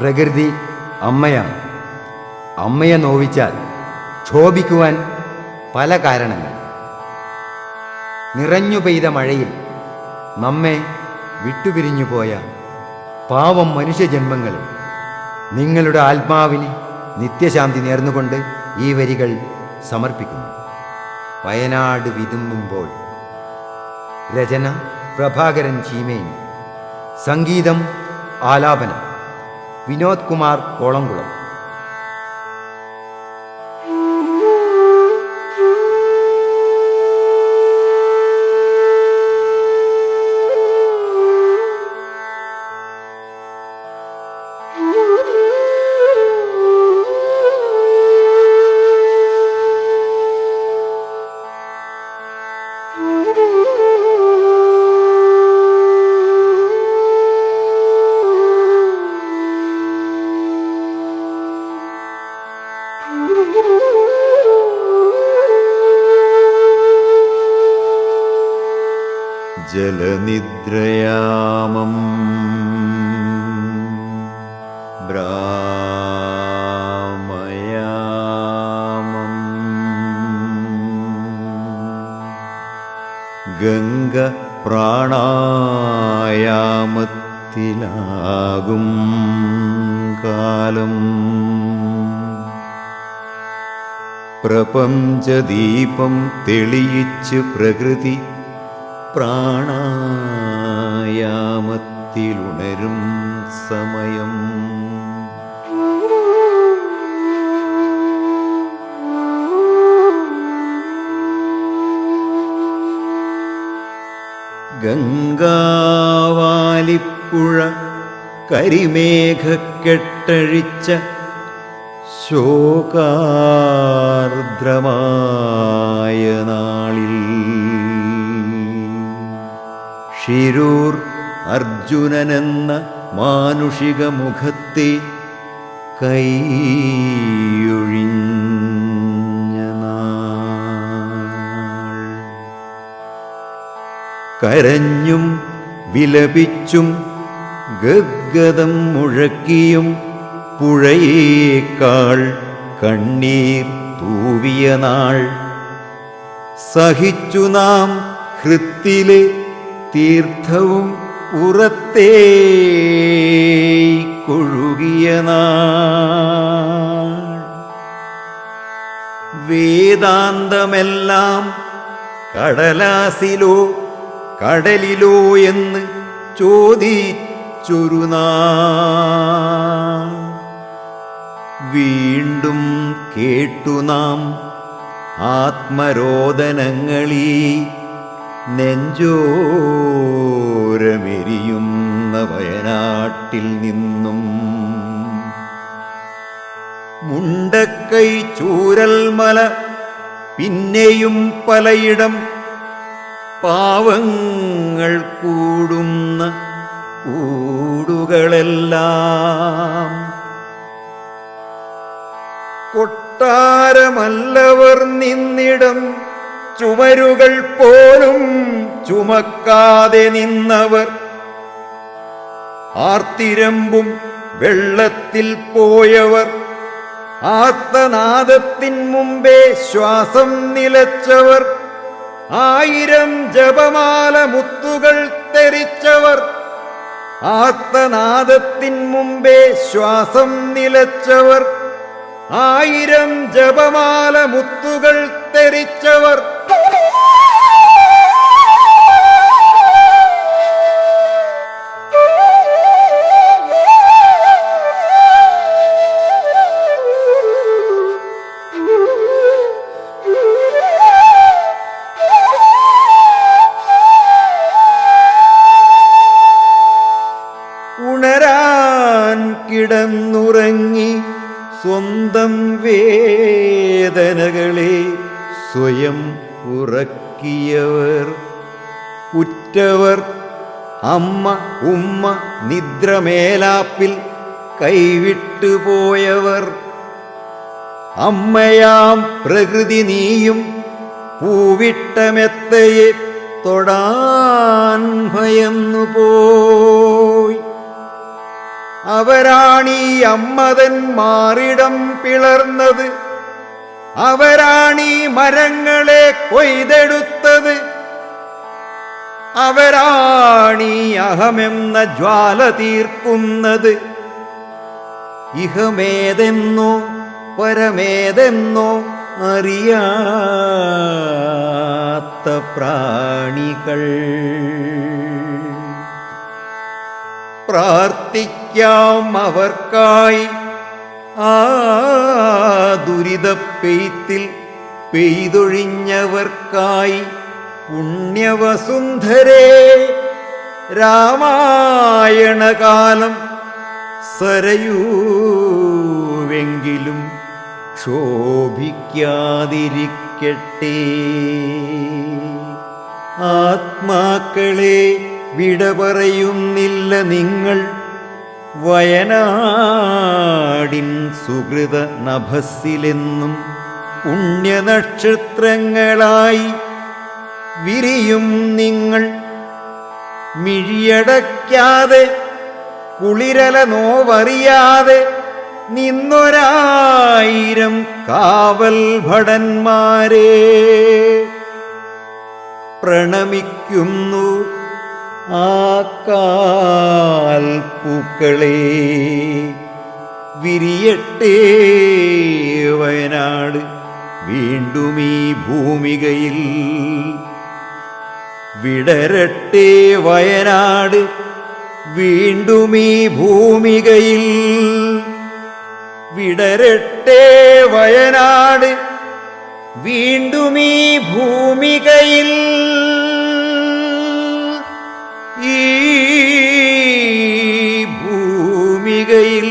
പ്രകൃതി അമ്മയാണ്. അമ്മയെ നോവിച്ചാൽ ക്ഷോഭിക്കുവാൻ പല കാരണങ്ങൾ. നിറഞ്ഞു പെയ്ത മഴയിൽ നമ്മെ വിട്ടുപിരിഞ്ഞു പോയ പാവം മനുഷ്യജന്മങ്ങൾ നിങ്ങളുടെ ആത്മാവിന് നിത്യശാന്തി നേർന്നുകൊണ്ട് ഈ വരികൾ സമർപ്പിക്കുന്നു. വയനാട് വിതുമ്പുമ്പോൾ രചന പ്രഭാകരൻ ചീമേനി. സംഗീതം ആലാപനം. വിനോദ് കുമാർ കോളംകുളം. ജലനിദ്രയാമം. ബ്രാമയാമം ഗംഗ പ്രാണായാമത്തിലാകും കാലം. പ്രപഞ്ചദീപം തെളിയിച്ച് പ്രകൃതി പ്രാണായാമത്തിലുണരും സമയം. ഗംഗാവാലിപ്പുഴ കരിമേഘക്കെട്ടഴിച്ച ശോകാർദ്രമായ നാളിൽ ഷിരൂർ അർജുനനെന്ന മാനുഷിക മുഖത്തെ കൈയൊഴിഞ്ഞ കരഞ്ഞും വിലപിച്ചും ഗദ്ഗതം മുഴക്കിയും പുഴയേക്കാൾ കണ്ണീർ തൂവിയ നാൾ. സഹിച്ചു നാം ഹൃത്തിലെ തീർത്ഥവും പുറത്തേ വേദാന്തമെല്ലാം കടലാസിലോ കടലിലോ എന്ന് ചോദിച്ചൊരുനാ വീണ്ടും കേട്ടു നാം ആത്മരോദനങ്ങളീ നെഞ്ചോരമെരിയുന്ന വയനാട്ടിൽ നിന്നും മുണ്ടക്കൈ ചൂരൽമല പിന്നെയും പലയിടം പാവങ്ങൾ കൂടുന്ന കൂടുകളെല്ലാം കൊട്ടാരമല്ലവർ നിന്നിടം ചുമരുകൾ പോലും ചുമക്കാതെ നിന്നവർ. ആർത്തിരമ്പും വെള്ളത്തിൽ പോയവർ. ആർത്തനാദത്തിൻ മുമ്പേ ശ്വാസം നിലച്ചവർ. ആയിരം ജപമാല മുത്തുകൾ തെറിച്ചവർ. ആർത്തനാദത്തിൻ മുമ്പേ ശ്വാസം നിലച്ചവർ. ആയിരം ജപമാല മുത്തുകൾ തെറിച്ചവർ. സ്വന്തം വേദനകളെ സ്വയം ഉറക്കിയവർ. ഉറ്റവർ അമ്മ ഉമ്മ നിദ്രമേലാപ്പിൽ കൈവിട്ടുപോയവർ അമ്മയാം പ്രകൃതി നീയും പൂവിട്ടമെത്തയെ തൊടാൻ ഭയന്നു പോയി അവരാണീ അമ്മതൻ മാറിടം പിളർന്നത്. അവരാണീ മരങ്ങളെ കൊയ്തെടുത്തത്. അവരാണീ അഹമെന്ന ജ്വാല തീർക്കുന്നത്. ഇഹമേതെന്നോ പരമേതെന്നോ അറിയാത്ത പ്രാണികൾ. പ്രാർത്ഥിക്കാം അവർക്കായി. ആ ദുരിതപ്പെയ്ത്തിൽ പെയ്തൊഴിഞ്ഞവർക്കായി. പുണ്യവസുന്ധരേ രാമായണകാലം സരയൂവെങ്കിലും ക്ഷോഭിക്കാതിരിക്കട്ടെ. ആത്മാക്കളെ വിട പറയുന്നില്ല നിങ്ങൾ. വയനാടിൻ സുഹൃത നഭസ്സിലെന്നും പുണ്യനക്ഷത്രങ്ങളായി വിരിയും നിങ്ങൾ. മിഴിയടയ്ക്കാതെ കുളിരല നോവറിയാതെ നിന്നൊരായിരം കാവൽ ഭടന്മാരെ പ്രണമിക്കുന്നു ആ കാൽപ്പൂക്കളെ വിരിയട്ടെ വയനാട് വീണ്ടും ഈ ഭൂമികയിൽ വിടരട്ടെ വയനാട് വീണ്ടും ഈ ഭൂമികയിൽ വിടരട്ടെ വയനാട് വീണ്ടും ഈ ഭൂമികയിൽ ഈ ഭൂമികയിൽ